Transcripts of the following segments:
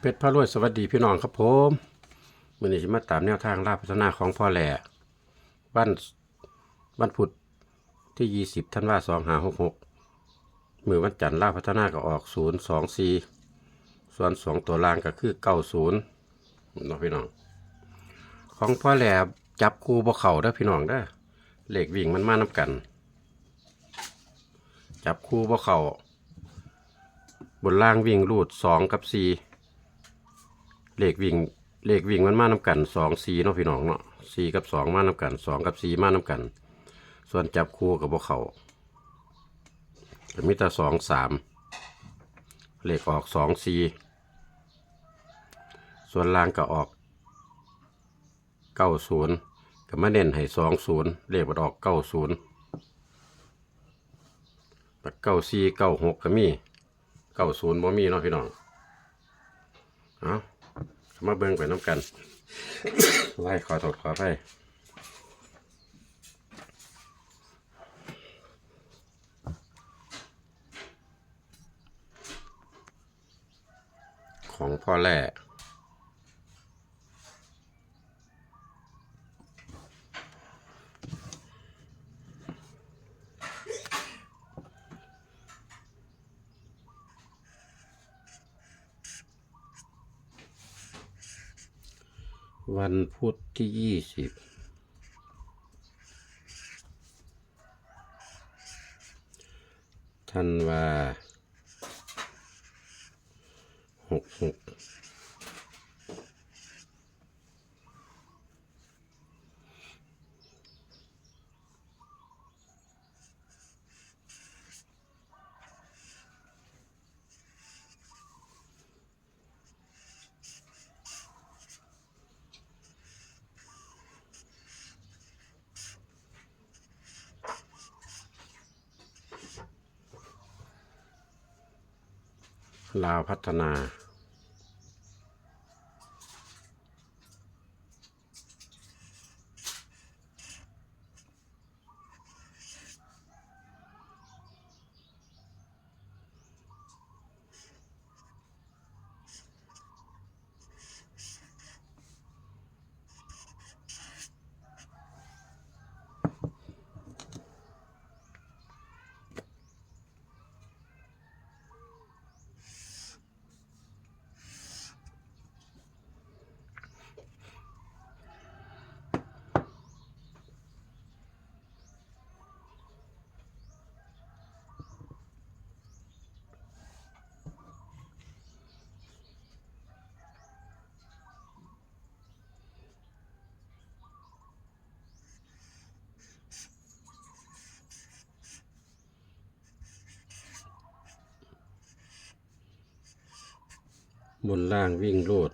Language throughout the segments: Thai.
เพชรพระรวยสวัสดีพี่น้องครับผมวันนี้จะมาตามแนวทางลาพัฒนาของพ่อแหล่วันวันพุธที่ยี่สิบธันวาสองหาหกหกมือวันจันทร์ลาพัฒนาก็ออกศูนย์สองสี่ส่วนสองตัวล่างก็คือเก้าศูนย์น้องพี่น้อง ของพ่อแหล่จับคู่บ่เข่าเด้พี่น้องเด้เหล็กวิ่งมันมาน้ำกัน จับคู่บ่เข่าบนล่างวิ่งรูดสองกับสี่ เลขวิ่งเลขวิ่งมันมาน้ำกันสองสี่เนาะพี่น้องเนาะสี่กับสองมาน้ำกันสองกับสี่มาน้ำกัน ส่วนจับคู่กับบ่เขาจะมีแต่สองสามเลขออกสองสี่ส่วนล่างก็ออกเก้าศูนย์ก็มาเน้นให้สองศูนย์เลขมันออกเก้าศูนย์แต่เก้าสี่เก้าหกก็มีเก้าศูนย์บ่มีเนาะพี่น้อง เอา มาเบิ่งไปน้ำกันไล่ขอถดขอไปของพ่อแร่ วันพุธที่ยี่สิบธันวาหกหก ลาวพัฒนา บนล่างวิ่งโลด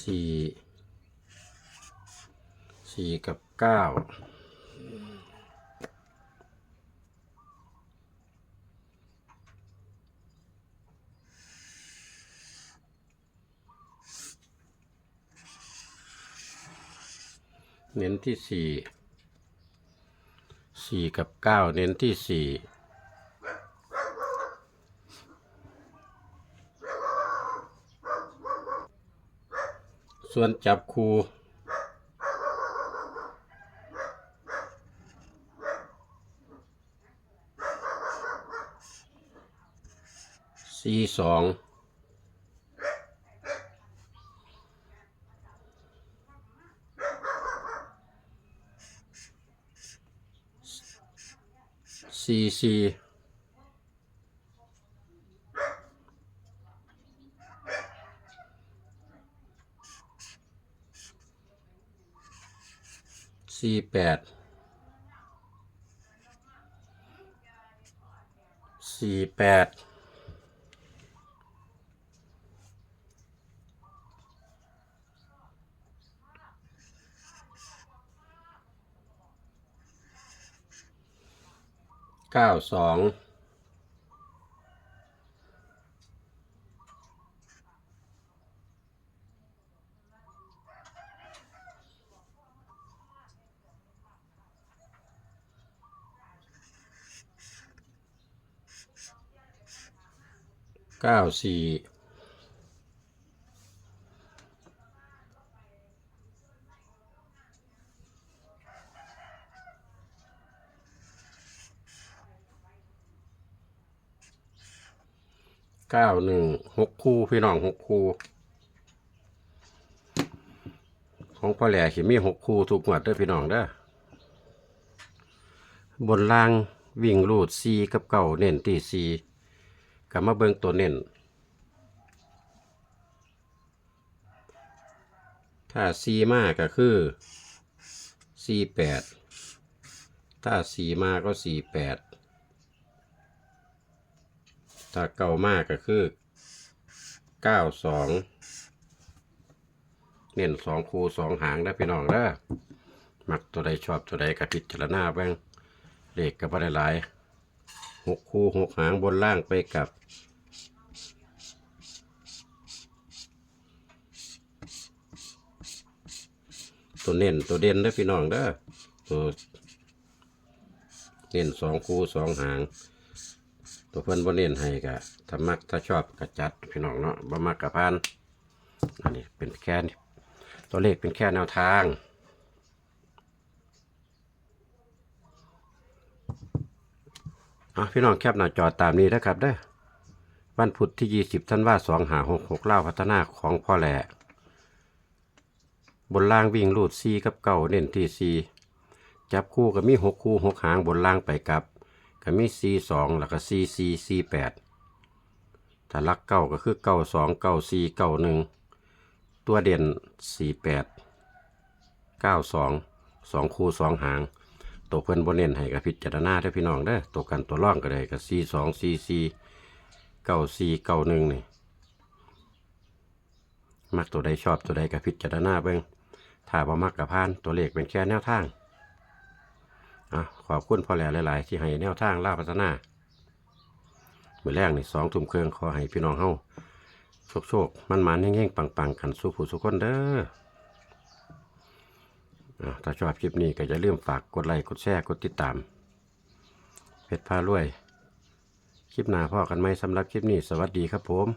สี่สี่กับเก้า เน้นที่สี่สี่กับเก้าเน้นที่สี่ส่วนจับคูสี่สอง ซีซีซีแปดสี่แปด เก้าสองเก้าสี่ ก้าหนึ่งหกคู่พี่น้องหกคู่ ของพ่อแหล่ขีมีหกคู่ถูกหมวดเด้อพี่น้องเด้อบนล่างวิ่งรูดซีกับเก่าเน้นที่ซีกับมาเบิ่งตัวเน้นถ้าซีมากก็คือซีแปดถ้าซีมากก็ซีแปด ถ้าเก่ามากก็คือเก้าสองเน้นสองคูสองหางได้พี่น้องเด้อมักตัวใดชอบตัวใดก็พิจารณาบ้างเลขก็บ่ได้หลายหกคูหกหางบนล่างไปกับตัวเน้นตัวเด่นเด้พี่น้องเด้อตัวเน้นสองคูสองหาง ตัวเพิ่อนบ่เน้นให้กะถ้ามักถ้าชอบก็จัดพี่น้องเนาะบ่มักกะพานอันนี้เป็นแค่ตัวเลขเป็นแค่แนวทางอะพี่น้องแคปหน้าจอตามนี้นะครับเด้อวันพุธที่ 20ท่านว่า2หา6 6เล่าพัฒนาของพ่อแหล่บนล่างวิ่งรูดซีกับเก่าเน้นที่ซีจับคู่ก็มี6คู่6หางบนล่างไปกับ ก็มี C 2แล้วก็ C C C 8ถ้าลักเก้าก็คือเก้าสองเก้าสี่เก้าหนึ่งตัวเด่นสี่แปดเก้าสองสองคู่สองหางตัวเพื่อนบนเน้นให้กับพิจารณาได้พี่น้องเด้อตัวกันตัวร่องก็ได้กับสี่สองซีซีเก้าสี่เก้าหนึ่งนี่มักตัวใดชอบตัวใดกับพิจารณาเบิ่งถ้าบ่มักกับพานตัวเลขเป็นแค่แนวทาง อะขอบคุณพ่อแหล่หลาย ๆ ที่ให้แนวทางล่าพัฒนาเมื่อแรกนี่สองทุ่มเครื่องขอให้พี่น้องเฮาโชคโชคมันมันแห้งๆปังๆ กันสู้ผู้สุกคนเด้ออะถ้าชอบคลิปนี้ก็อย่าลืมฝากกดไลค์กดแชร์กดติดตาม เพชรพารวย คลิปหน้าพ่อกันไหมสำหรับคลิปนี้ สวัสดีครับผม